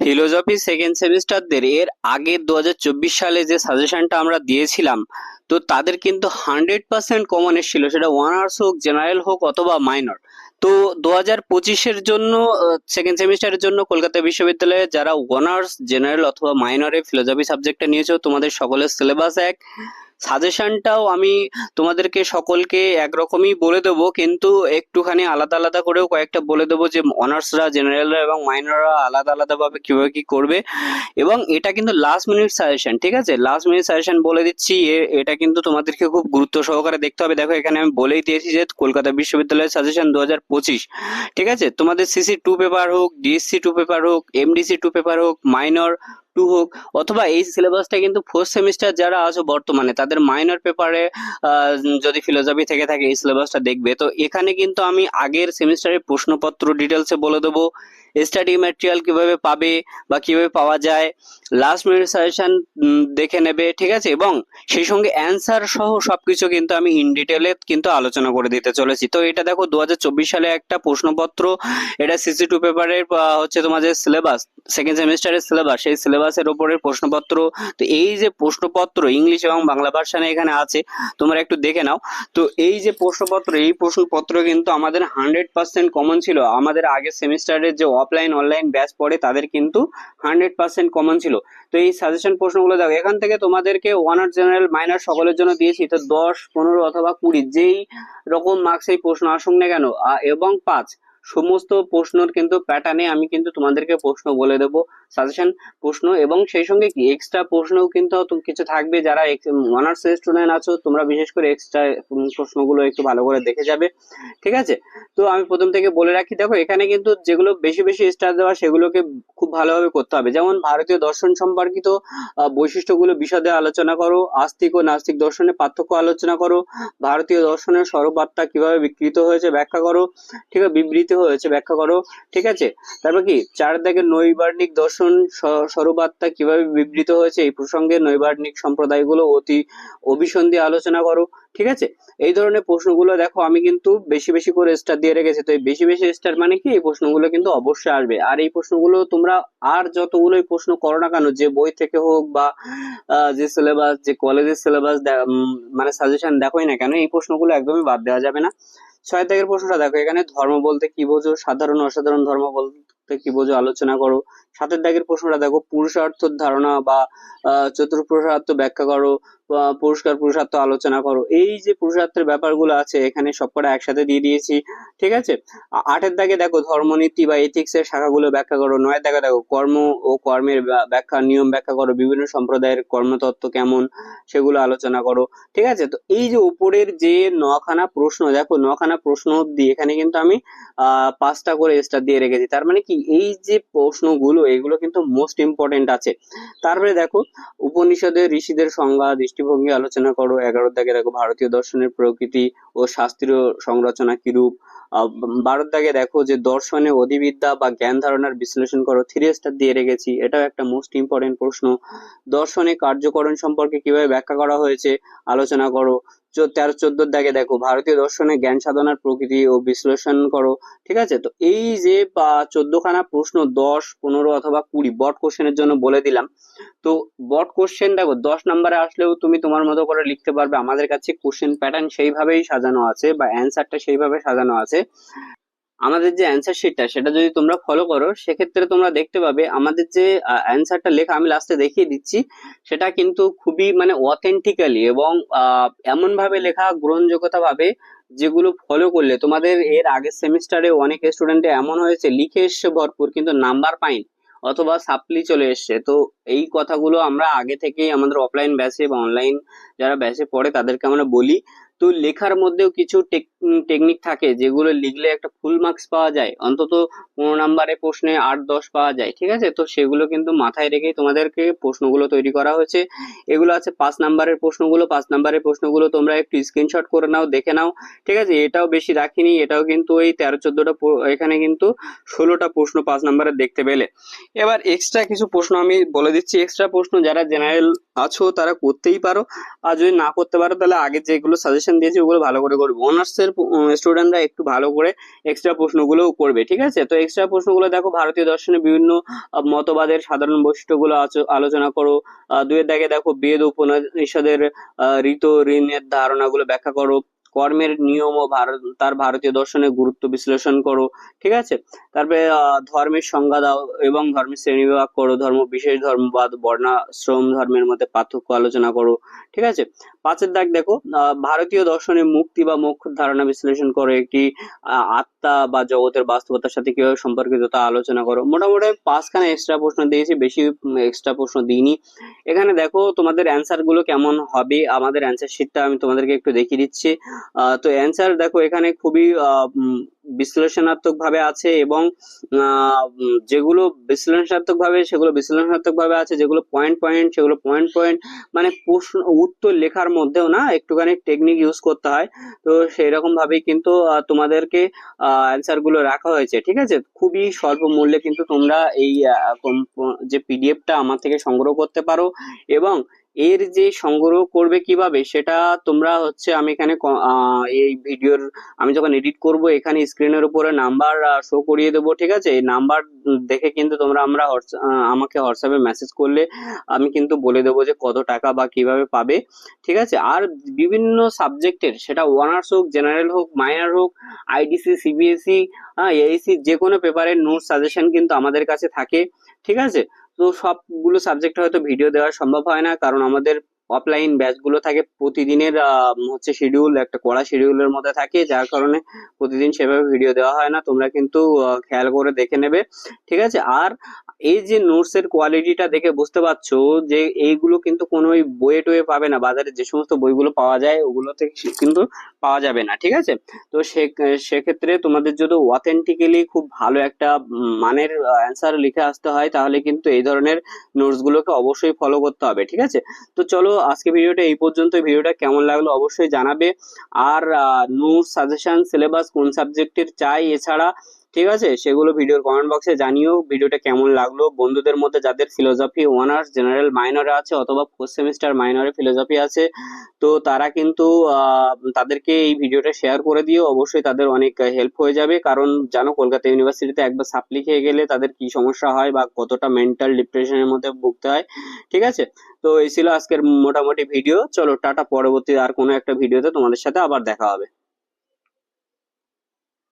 Philosophy second সেমিস্টারদের এর আগে দু সালে যে সাজেশনটা আমরা দিয়েছিলাম, তো তাদের কিন্তু হান্ড্রেড পার্সেন্ট কমন এসেছিল। সেটা অনার্স হোক জেনারেল হোক অথবা মাইনর তো দু হাজার পঁচিশের জন্য সেকেন্ড সেমিস্টারের জন্য কলকাতা বিশ্ববিদ্যালয়ে যারা অনার্স জেনারেল অথবা মাইনরে ফিলোজফি সাবজেক্টটা নিয়েছো, তোমাদের সকলের সিলেবাস এক। সাজেশনটাও আমি তোমাদেরকে সকলকে একরকমই বলে দেবো, কিন্তু একটুখানি আলাদা আলাদা করেও কয়েকটা বলে দেবো যে অনার্সরা জেনারেলরা এবং মাইনররা আলাদা আলাদাভাবে কীভাবে কী করবে। এবং এটা কিন্তু লাস্ট মিনিট সাজেশন ঠিক আছে? লাস্ট মিনিট সাজেশন বলে দিচ্ছি এটা কিন্তু তোমাদেরকে খুব গুরুত্ব সহকারে দেখতে হবে। দেখো, এখানে আমি বলেই দিয়েছি যে, কলকাতা বিশ্ববিদ্যালয়ের সাজেশন দু হাজার পঁচিশ। ঠিক আছে? তোমাদের সিসি টু পেপার হোক ডিএসসি টু পেপার হোক এমডিসি টু পেপার হোক মাইনর টু হোক, অথবা এই সিলেবাসটা কিন্তু ফোর্থ সেমিস্টার যারা আছো বর্তমানে, তাদের মাইনর পেপারে যদি ফিলোসফি থেকে থাকে এই সিলেবাসটা দেখবে। তো এখানে কিন্তু আমি আগের সেমিস্টারের প্রশ্নপত্র ডিটেলসে বলে দেবো স্টাডি ম্যাটেরিয়াল কীভাবে পাবে বা কীভাবে পাওয়া যায় লাস্ট মিনিট সাজেশন দেখে নেবে, ঠিক আছে? এবং সেই সঙ্গে অ্যান্সার সহ সবকিছু কিন্তু আমি ইন ডিটেলে কিন্তু আলোচনা করে দিতে চলেছি। তো এটা দেখো দু হাজার চব্বিশ সালে একটা প্রশ্নপত্র, এটা সিসি টু পেপারের হচ্ছে তোমাদের সিলেবাস সেকেন্ড সেমিস্টারের সিলেবাস সেই সিলেবাসের ওপরের প্রশ্নপত্র। তো এই যে প্রশ্নপত্র ইংলিশ এবং বাংলা ভার্সানে এখানে আছে, তোমরা একটু দেখে নাও। তো এই যে প্রশ্নপত্র, এই প্রশ্নপত্র কিন্তু আমাদের হান্ড্রেড পার্সেন্ট কমন ছিল। আমাদের আগের সেমিস্টারের যে অফলাইন অনলাইন ব্যাচ পড়ে, তাদের কিন্তু হান্ড্রেড পার্সেন্ট কমন ছিল। তো এই সাজেশন প্রশ্নগুলো দেখো, এখান থেকে তোমাদেরকে ওয়ানার জেনারেল মাইনার সকলের জন্য দিয়েছি। তো দশ, পনেরো অথবা কুড়ি, যেই রকম মার্কস এই প্রশ্ন আসুক না কেন এবং পাঁচ। সমস্ত প্রশ্নর কিন্তু প্যাটার্নে আমি কিন্তু তোমাদেরকে প্রশ্ন বলে দেবো সাজেশন প্রশ্ন এবং সেই সঙ্গে কি এক্সট্রা প্রশ্নও কিন্তু কিছু থাকবে যারা অনার্স স্টুডেন্ট আছো, তোমরা বিশেষ করে এক্সট্রা প্রশ্নগুলো একটু ভালো করে দেখে যাবে, ঠিক আছে? তো আমি প্রথম থেকে বলে রাখি, দেখো এখানে কিন্তু যেগুলো বেশি বেশি স্টার দেওয়া সেগুলোকে খুব ভালোভাবে করতে হবে। যেমন ভারতীয় দর্শন সম্পর্কিত বৈশিষ্ট্যগুলো বিশদে আলোচনা করো, আস্তিক ও নাস্তিক দর্শনের পার্থক্য আলোচনা করো, ভারতীয় দর্শনের স্বরূপাত্মা কীভাবে বিকৃত হয়েছে ব্যাখ্যা করো, ঠিক আছে? বিবৃত হয়েছে ব্যাখ্যা করো, ঠিক আছে? তারপর কি? চার দাগে নৈবার্ণিক দর্শন স্বরূপাত্মা কীভাবে বিবৃত হয়েছে এই প্রসঙ্গে নৈবার্ণিক সম্প্রদায়গুলো অতি অভিসন্ধি আলোচনা করো, ঠিক আছে? এই ধরনের প্রশ্নগুলো দেখো, আমি কিন্তু বেশি বেশি করে স্টার দিয়ে রেখেছি, তো এই বেশি বেশি স্টার মানে কি? এই প্রশ্নগুলো কিন্তু অবশ্যই আসবে। আর এই প্রশ্নগুলো তোমরা আর যতগুলোই প্রশ্ন করো না কেন, যে বই থেকে হোক বা যে সিলেবাস যে কলেজের সিলেবাস মানে সাজেশন দেখোই না কেন, এই প্রশ্নগুলো একদমই বাদ দেওয়া যাবে না। ছয় দাগের প্রশ্নটা দেখো, এখানে ধর্ম বলতে কি বোঝো? সাধারণ, অসাধারণ ধর্ম বলতে কি বোঝো? আলোচনা করো। সাতের দাগের প্রশ্নটা দেখো পুরুষার্থর ধারণা বা চতুর্পুরুষার্থ ব্যাখ্যা করো পুরস্কার পুরুষার্থ আলোচনা করো, এই যে পুরুষার্থের ব্যাপারগুলো আছে, এখানে সবকটা একসাথে দিয়ে দিয়েছি, ঠিক আছে? আটের দাগে দেখো, ধর্মনীতি বা এথিক্স এর শাখাগুলো ব্যাখ্যা করো, নয়ের দাগে দেখো, কর্ম ও কর্মের ব্যাখ্যা, নিয়ম ব্যাখ্যা করো, বিভিন্ন সম্প্রদায়ের কর্মতত্ত্ব কেমন, সেগুলো আলোচনা করো, ঠিক আছে? তো এই যে উপরের যে নখানা প্রশ্ন, দেখো, নখানা প্রশ্ন অব্দি এখানে কিন্তু আমি পাঁচটা করে স্টার দিয়ে রেখেছি, তার মানে কি, এই যে প্রশ্নগুলো এগুলো কিন্তু মোস্ট ইম্পর্টেন্ট আছে। তারপরে দেখো উপনিষদের ঋষিদের সংজ্ঞা, দৃষ্টিভঙ্গি আলোচনা করো এগারো দাগে দেখো ভারতীয় দর্শনের প্রকৃতি ও শাস্ত্রীয় সংরচনা কিরূপ। বারোর দাগে দেখো যে দর্শনে অধিবিদ্যা বা জ্ঞান ধারণার বিশ্লেষণ করো থ্রি স্টার দিয়ে রেখেছি, এটাও একটা মোস্ট ইম্পর্টেন্ট প্রশ্ন। দর্শনে কার্যকরণ সম্পর্কে কীভাবে ব্যাখ্যা করা হয়েছে, আলোচনা করো। তেরো, চোদ্দোর দাগে দেখো, ভারতীয় দর্শনে জ্ঞান সাধনার প্রকৃতি ও বিশ্লেষণ করো, ঠিক আছে? তো এই যে চোদ্দখানা প্রশ্ন, দশ, পনেরো অথবা কুড়ি, বট কোশ্চেনের জন্য বলে দিলাম। তো বট কোশ্চেন দেখো, দশ নম্বরে আসলেও তুমি তোমার মতো করে লিখতে পারবে। আমাদের কাছে কোশ্চেন প্যাটার্ন সেইভাবেই সাজানো আছে বা অ্যান্সারটা সেইভাবে সাজানো আছে। আমাদের যে অ্যান্সার শিটটা সেটা যদি তোমরা ফলো করো, সেক্ষেত্রে তোমরা দেখতে পাবে আমাদের যে অ্যান্সারটা লেখা আমি লাস্টে দেখিয়ে দিচ্ছি। সেটা কিন্তু খুবই মানে অথেন্টিক্যালি এবং এমন ভাবে লেখা গ্রহণযোগ্যতা ভাবে যেগুলো ফলো করলে, তোমাদের এর আগের সেমিস্টারে অনেক স্টুডেন্ট এমন হয়েছে, লিখে এসছে ভরপুর, কিন্তু নাম্বার পাইনি অথবা সাপ্লি চলে এসছে। তো এই কথাগুলো আমরা আগে থেকেই আমাদের অফলাইন ব্যাচে বা অনলাইন যারা ব্যাচে পড়ে, তাদেরকে আমরা বলি। তো লেখার মধ্যেও কিছু টেকনিক থাকে যেগুলো লিখলে একটা ফুল মার্কস পাওয়া যায়। অন্তত পনেরো নাম্বারে প্রশ্নে আট, দশ পাওয়া যায়, ঠিক আছে? তো সেগুলো কিন্তু মাথায় রেখেই তোমাদেরকে প্রশ্নগুলো তৈরি করা হয়েছে। এগুলো আছে পাঁচ নাম্বারের প্রশ্নগুলো। পাঁচ নাম্বারের প্রশ্নগুলো তোমরা একটু স্ক্রিনশট করে নাও, দেখে নাও, ঠিক আছে? এটাও বেশি রাখিনি, এটাও কিন্তু ওই তেরো, চোদ্দটা এখানে কিন্তু ষোলোটা প্রশ্ন পাঁচ নাম্বারের দেখতে পেলে। এবার এক্সট্রা কিছু প্রশ্ন আমি বলে দিচ্ছি। এক্সট্রা প্রশ্ন যারা জেনারেল আছো, তারা করতেই পারো। আর যদি না করতে পারো, তাহলে আগে যেগুলো সাজেশন সাজেশন দিয়েছি, ওগুলো ভালো করে করবে। অনার্সের স্টুডেন্টরা একটু ভালো করে এক্সট্রা প্রশ্নগুলো করবে, ঠিক আছে? তো এক্সট্রা প্রশ্নগুলো দেখো, ভারতীয় দর্শনে বিভিন্ন মতবাদের সাধারণ বৈশিষ্ট্যগুলো আলোচনা করো। দুয়ের দাগে দেখো, বেদ, উপনিষদের ঋত, ঋণের ধারণাগুলো ব্যাখ্যা করো। কর্মের নিয়ম ও ভারত তার ভারতীয় দর্শনের গুরুত্ব বিশ্লেষণ করো, ঠিক আছে? তারপরে ধর্মের সংজ্ঞা দাও এবং ধর্মের শ্রেণীবিভাগ করো, ধর্ম, বিশেষ ধর্মবাদ বর্ণাশ্রম ধর্মের মধ্যে পার্থক্য আলোচনা করো, ঠিক আছে? পাঁচের দাগ দেখো ভারতীয় দর্শনে মুক্তি বা মোক্ষ ধারণা বিশ্লেষণ করো, একটি আত্মা বা জগতের বাস্তবতার সাথে কীভাবে সম্পর্কিত তা আলোচনা করো। মোটামুটি পাঁচখানে এক্সট্রা প্রশ্ন দিয়েছি, বেশি এক্সট্রা প্রশ্ন দিইনি। এখানে দেখো তোমাদের অ্যান্সারগুলো কেমন হবে, আমাদের অ্যান্সার শিটটা আমি তোমাদেরকে একটু দেখিয়ে দিচ্ছি। তো অ্যান্সার দেখো, এখানে খুবই বিশ্লেষণাত্মক ভাবে আছে এবং যেগুলো বিশ্লেষণাত্মক ভাবে সেগুলো বিশ্লেষণাত্মক ভাবে আছে, যেগুলো পয়েন্ট পয়েন্ট সেগুলো পয়েন্ট পয়েন্ট মানে প্রশ্ন, উত্তর লেখার মধ্যেও না, একটুখানি টেকনিক ইউজ করতে হয়। তো সেই রকম ভাবেই কিন্তু তোমাদেরকে অ্যান্সারগুলো রাখা হয়েছে, ঠিক আছে? খুবই স্বল্প মূল্যে কিন্তু তোমরা এই যে পিডিএফটা আমার থেকে সংগ্রহ করতে পারো এবং এর যে সংগ্রহ করবে কীভাবে, সেটা তোমরা হচ্ছে আমি এখানে এই ভিডিওর আমি যখন এডিট করব, এখানে স্ক্রিনের উপরে নাম্বার শো করিয়ে দেবো, ঠিক আছে? এই নাম্বার দেখে কিন্তু তোমরা আমরা আমাকে হোয়াটসঅ্যাপে মেসেজ করলে আমি কিন্তু বলে দেবো যে কত টাকা বা কীভাবে পাবে, ঠিক আছে? আর বিভিন্ন সাবজেক্টের সেটা অনার্স হোক জেনারেল হোক মাইনর হোক আইডিসি সিবিএসই এইসি যে কোনো পেপারের নোট সাজেশন কিন্তু আমাদের কাছে থাকে, ঠিক আছে? তো সবগুলো সাবজেক্ট হয়তো ভিডিও দেওয়া সম্ভব হয় না, কারণ আমাদের অফলাইন ব্যাচগুলো থাকে, প্রতিদিনের হচ্ছে শিডিউল একটা কড়া শিডিউলের মধ্যে থাকে, যার কারণে প্রতিদিন সেভাবে ভিডিও দেওয়া হয় না। তোমরা কিন্তু খেয়াল করে দেখে নেবে। ঠিক আছে? আর এই যে নোটস এর কোয়ালিটিটা দেখে বুঝতে পারছ যে এইগুলো কিন্তু কোনো বইয়ে টয়ে পাবে না। বাজারে যে সমস্ত বইগুলো পাওয়া যায়, ওগুলো থেকে কিন্তু পাওয়া যাবে না, ঠিক আছে? তো সেক্ষেত্রে তোমাদের যদি অথেন্টিক্যালি খুব ভালো একটা মানের অ্যান্সার লিখে আসতে হয়, তাহলে কিন্তু এই ধরনের নোটস গুলোকে অবশ্যই ফলো করতে হবে, ঠিক আছে? তো চলো আজকে ভিডিওটা এই পর্যন্ত ভিডিওটা কেমন লাগল অবশ্যই জানাবে। আর নোটস সাজেশন সিলেবাস কোন সাবজেক্টের চাই? এছাড়া ঠিক আছে? সেগুলো ভিডিওর কমেন্ট বক্সে জানিও। ভিডিওটা কেমন লাগল? বন্ধুদের মধ্যে যাদের ফিলোসফি অনার্স জেনারেল মাইনরে আছে অথবা ফোর্থ সেমিস্টার মাইনরে ফিলোসফি আছে, তো তারা কিন্তু তাদেরকে এই ভিডিওটা শেয়ার করে দিও। অবশ্যই তাদের অনেক হেল্প হয়ে যাবে। কারণ জানো, কলকাতা ইউনিভার্সিটিতে একবার সাপ্লি খেয়ে গেলে তাদের কি সমস্যা হয় বা কতটা মেন্টাল ডিপ্রেশনের মধ্যে ভুগতে হয়। ঠিক আছে? তো এই ছিল আজকের মোটামুটি ভিডিও। চলো, টাটা। পরবর্তী আর কোনো একটা ভিডিওতে তোমাদের সাথে আবার দেখা হবে।